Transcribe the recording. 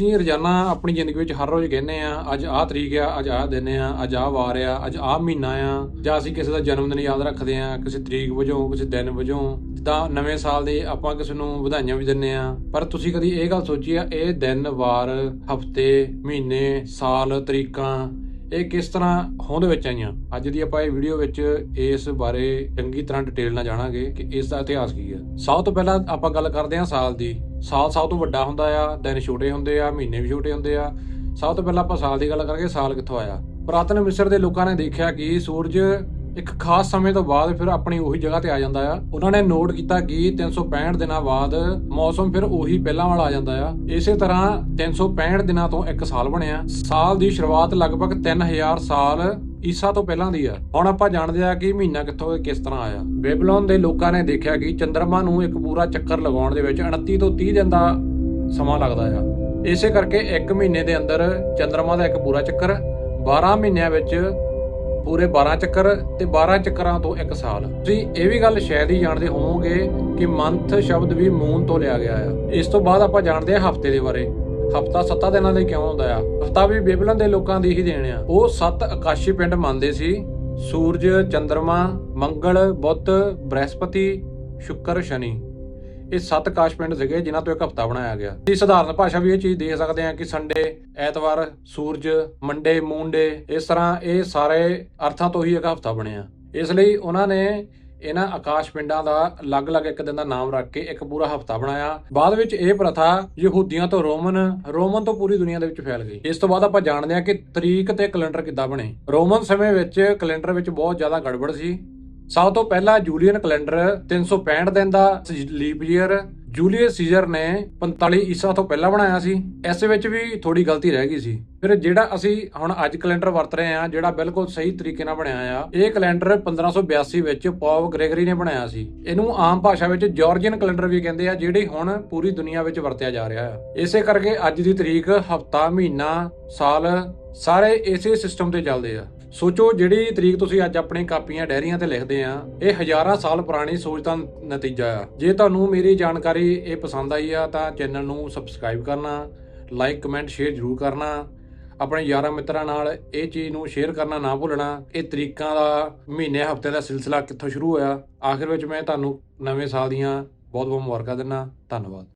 ਅਸੀਂ ਰੋਜ਼ਾਨਾ ਆਪਣੀ ਜ਼ਿੰਦਗੀ ਵਿੱਚ ਹਰ ਰੋਜ਼ ਕਹਿੰਦੇ ਆ ਅੱਜ ਆਹ ਤਰੀਕ ਆ, ਅੱਜ ਆਹ ਦਿਨ ਆ, ਅੱਜ ਆਹ ਵਾਰ ਆ, ਅੱਜ ਆਹ ਮਹੀਨਾ ਆ, ਜਾਂ ਅਸੀਂ ਕਿਸੇ ਦਾ ਜਨਮ ਦਿਨ ਯਾਦ ਰੱਖਦੇ ਆ ਕਿਸੇ ਤਰੀਕ ਵਜੋਂ, ਕਿਸੇ ਦਿਨ ਵਜੋਂ, ਜਿੱਦਾਂ ਨਵੇਂ ਸਾਲ ਦੇ ਆਪਾਂ ਕਿਸੇ ਨੂੰ ਵਧਾਈਆਂ ਵੀ ਦਿੰਨੇ ਆ ਪਰ ਤੁਸੀਂ ਕਦੀ ਇਹ ਗੱਲ ਸੋਚੀ ਆ, ਇਹ ਦਿਨ, ਵਾਰ, ਹਫ਼ਤੇ, ਮਹੀਨੇ, ਸਾਲ, ਤਰੀਕਾਂ ਇਹ ਕਿਸ ਤਰ੍ਹਾਂ ਹੋਂਦ ਵਿੱਚ ਆਈਆਂ? ਅੱਜ ਦੀ ਆਪਾਂ ਇਹ ਵੀਡੀਓ ਵਿੱਚ ਇਸ ਬਾਰੇ ਚੰਗੀ ਤਰ੍ਹਾਂ ਡਿਟੇਲ ਨਾਲ ਜਾਣਾਂਗੇ ਕਿ ਇਸ ਦਾ ਇਤਿਹਾਸ ਕੀ ਹੈ। ਸਭ ਤੋਂ ਪਹਿਲਾਂ ਆਪਾਂ ਗੱਲ ਕਰਦੇ ਹਾਂ ਸਾਲ ਦੀ। ਸਾਲ ਸਭ ਤੋਂ ਵੱਡਾ ਹੁੰਦਾ ਆ, ਦਿਨ ਛੋਟੇ ਹੁੰਦੇ ਆ, ਮਹੀਨੇ ਵੀ ਛੋਟੇ ਹੁੰਦੇ ਆ। ਸਭ ਤੋਂ ਪਹਿਲਾਂ ਆਪਾਂ ਸਾਲ ਦੀ ਗੱਲ ਕਰਾਂਗੇ, ਸਾਲ ਕਿੱਥੋਂ ਆਇਆ? ਪੁਰਾਤਨ ਮਿਸਰ ਦੇ ਲੋਕਾਂ ਨੇ ਦੇਖਿਆ ਕਿ ਸੂਰਜ ਇੱਕ ਖਾਸ ਸਮੇਂ ਤੋਂ ਬਾਅਦ ਫਿਰ ਆਪਣੀ ਉਹੀ ਜਗ੍ਹਾ ਤੇ ਆ ਜਾਂਦਾ ਆ। ਉਹਨਾਂ ਨੇ ਨੋਟ ਕੀਤਾ ਕਿ 365 ਦਿਨਾਂ ਬਾਅਦ ਮੌਸਮ ਫਿਰ ਉਹੀ ਪਹਿਲਾਂ ਵਾਲਾ ਆ ਜਾਂਦਾ ਆ। ਇਸੇ ਤਰ੍ਹਾਂ 365 ਦਿਨਾਂ ਤੋਂ ਇੱਕ ਸਾਲ ਬਣਿਆ। ਸਾਲ ਦੀ ਸ਼ੁਰੂਆਤ ਲਗਭਗ 3000 ਸਾਲ ਈਸਾ ਤੋਂ ਪਹਿਲਾਂ ਦੀ ਆ। ਹੁਣ ਆਪਾਂ ਜਾਣਦੇ ਆ ਕਿ ਮਹੀਨਾ ਕਿੱਥੋਂ ਕਿਸ ਤਰ੍ਹਾਂ ਆਇਆ। ਬੇਬਲੋਨ ਦੇ ਲੋਕਾਂ ਨੇ ਦੇਖਿਆ ਕਿ ਚੰ드ਰਮਾ ਨੂੰ ਇੱਕ ਪੂਰਾ ਚੱਕਰ ਲਗਾਉਣ ਦੇ ਵਿੱਚ 29 ਤੋਂ 30 ਦਿਨ ਦਾ ਸਮਾਂ ਲੱਗਦਾ ਆ। ਇਸੇ ਕਰਕੇ ਇੱਕ ਮਹੀਨੇ ਦੇ ਅੰਦਰ ਚੰ드ਰਮਾ ਦਾ ਇੱਕ ਪੂਰਾ ਚੱਕਰ 12 ਮਹੀਨਿਆਂ ਵਿੱਚ ਪੂਰੇ 12 ਚੱਕਰ ਤੇ 12 ਚੱਕਰਾਂ ਤੋਂ ਇੱਕ ਸਾਲ। ਤੁਸੀਂ ਇਹ ਵੀ ਗੱਲ ਸ਼ਾਇਦ ਹੀ ਜਾਣਦੇ ਹੋਵੋਗੇ ਕਿ ਮੰਥ ਸ਼ਬਦ ਵੀ ਮੂਨ ਤੋਂ ਲਿਆ ਗਿਆ ਆ। ਇਸ ਤੋਂ ਬਾਅਦ ਆਪਾਂ ਜਾਣਦੇ ਹਾਂ ਹਫ਼ਤੇ ਦੇ ਬਾਰੇ। ਹਫਤਾ 7 ਦਿਨਾਂ ਦਾ ਕਿਉਂ ਹੁੰਦਾ ਆ? ਹਫਤਾ ਵੀ ਬੇਬਲਨ ਦੇ ਲੋਕਾਂ ਦੀ ਹੀ ਦੇਣ ਆ। ਉਹ ਸੱਤ ਆਕਾਸ਼ੀ ਪਿੰਡ ਮੰਨਦੇ ਸੀ। ਸੂਰਜ ਚੰ드ਰਮਾ ਮੰਗਲ, ਬੁੱਧ, ਬ੍ਰਹਿਸਪਤੀ, ਸ਼ੁੱਕਰ, ਸ਼ਨੀ। ਇਹ ਸੱਤ ਆਕਾਸ਼ ਪਿੰਡ ਸੀਗੇ, ਜਿਨ੍ਹਾਂ ਤੋਂ ਇੱਕ ਹਫਤਾ ਬਣਾਇਆ ਗਿਆ। ਇਸ ਸਧਾਰਨ ਭਾਸ਼ਾ ਵੀ ਇਹ ਚੀਜ਼ ਦੇ ਸਕਦੇ ਆ ਕਿ ਸੰਡੇ ਐਤਵਾਰ, ਸੂਰਜ ਮੰਡੇ ਮੂੰਡੇ ਇਸ ਤਰ੍ਹਾਂ ਇਹ ਸਾਰੇ ਅਰਥਾਂ ਤੋਂ ਹੀ ਇੱਕ ਹਫਤਾ ਬਣਿਆ ਇਸ ਲਈ ਉਹਨਾਂ ਨੇ ਇਹਨਾਂ ਆਕਾਸ਼ ਪਿੰਡਾਂ ਦਾ ਅਲੱਗ-ਅਲੱਗ ਇੱਕ ਦਿਨ ਦਾ ਨਾਮ ਰੱਖ ਕੇ ਇੱਕ ਪੂਰਾ ਹਫਤਾ ਬਣਾਇਆ। ਬਾਅਦ ਵਿੱਚ ਇਹ ਪ੍ਰਥਾ ਯਹੂਦੀਆਂ ਤੋਂ ਰੋਮਨ ਰੋਮਨ ਤੋਂ ਪੂਰੀ ਦੁਨੀਆ ਦੇ ਵਿੱਚ ਫੈਲ ਗਈ। ਇਸ ਤੋਂ ਬਾਅਦ ਆਪਾਂ ਜਾਣਦੇ ਹਾਂ ਕਿ ਤਰੀਕ ਤੇ ਕੈਲੰਡਰ ਕਿੱਦਾਂ ਬਣੇ। ਰੋਮਨ ਸਮੇਂ ਵਿੱਚ ਕੈਲੰਡਰ ਵਿੱਚ ਬਹੁਤ ਜ਼ਿਆਦਾ ਗੜਬੜ ਸੀ। ਸਭ ਤੋਂ ਪਹਿਲਾਂ ਜੂਲੀਅਨ ਕੈਲੰਡਰ 365 ਦਿਨ ਦਾ ਲੀਪ ਈਅਰ ਜੂਲੀਅਸ ਸੀਜ਼ਰ ਨੇ 45 ਈਸਾ ਤੋਂ ਪਹਿਲਾਂ ਬਣਾਇਆ ਸੀ। ਇਸ ਵਿੱਚ ਵੀ ਥੋੜੀ ਗਲਤੀ ਰਹਿ ਗਈ ਸੀ। ਫਿਰ ਜਿਹੜਾ ਅਸੀਂ ਹੁਣ ਅੱਜ ਕੈਲੰਡਰ ਵਰਤ ਰਹੇ ਹਾਂ, ਜਿਹੜਾ ਬਿਲਕੁਲ ਸਹੀ ਤਰੀਕੇ ਨਾਲ ਬਣਾਇਆ ਆ, ਇਹ ਕੈਲੰਡਰ 1582 ਵਿੱਚ ਪੌਪ ਗ੍ਰੈਗਰੀ ਨੇ ਬਣਾਇਆ ਸੀ। ਇਹਨੂੰ ਆਮ ਭਾਸ਼ਾ ਵਿੱਚ ਜਾਰਜੀਅਨ ਕੈਲੰਡਰ ਵੀ ਕਹਿੰਦੇ ਆ, ਜਿਹੜੀ ਹੁਣ ਪੂਰੀ ਦੁਨੀਆ ਵਿੱਚ ਵਰਤਿਆ ਜਾ ਰਿਹਾ ਆ। ਇਸੇ ਕਰਕੇ ਅੱਜ ਦੀ ਤਰੀਕ, ਹਫਤਾ, ਮਹੀਨਾ, ਸਾਲ ਸਾਰੇ ਇਸੇ ਸਿਸਟਮ ਤੇ ਚੱਲਦੇ ਆ। ਸੋਚੋ ਜਿਹੜੀ ਤਰੀਕ ਤੁਸੀਂ ਅੱਜ ਆਪਣੇ ਕਾਪੀਆਂ ਡਾਇਰੀਆਂ ਤੇ ਲਿਖਦੇ ਆ, ਇਹ ਹਜ਼ਾਰਾਂ ਸਾਲ ਪੁਰਾਣੀ ਸੋਚ ਦਾ ਨਤੀਜਾ ਆ। ਜੇ ਤੁਹਾਨੂੰ ਮੇਰੀ ਜਾਣਕਾਰੀ ਇਹ ਪਸੰਦ ਆਈ ਆ, ਤਾਂ ਚੈਨਲ ਨੂੰ ਸਬਸਕ੍ਰਾਈਬ ਕਰਨਾ, ਲਾਈਕ, ਕਮੈਂਟ, ਸ਼ੇਅਰ ਜ਼ਰੂਰ ਕਰਨਾ। ਆਪਣੇ ਯਾਰਾਂ ਮਿੱਤਰਾਂ ਨਾਲ ਇਹ ਚੀਜ਼ ਨੂੰ ਸ਼ੇਅਰ ਕਰਨਾ ਨਾ ਭੁੱਲਣਾ। ਇਹ ਤਰੀਕਾਂ ਦਾ ਮਹੀਨੇ, ਹਫ਼ਤੇ ਦਾ ਸਿਲਸਿਲਾ ਕਿੱਥੋਂ ਸ਼ੁਰੂ ਹੋਇਆ, ਆਖਿਰ ਵਿੱਚ ਮੈਂ ਤੁਹਾਨੂੰ ਨਵੇਂ ਸਾਲ ਦੀਆਂ ਬਹੁਤ ਬਹੁਤ ਮੁਬਾਰਕਾਂ ਦਿੰਦਾ। ਧੰਨਵਾਦ।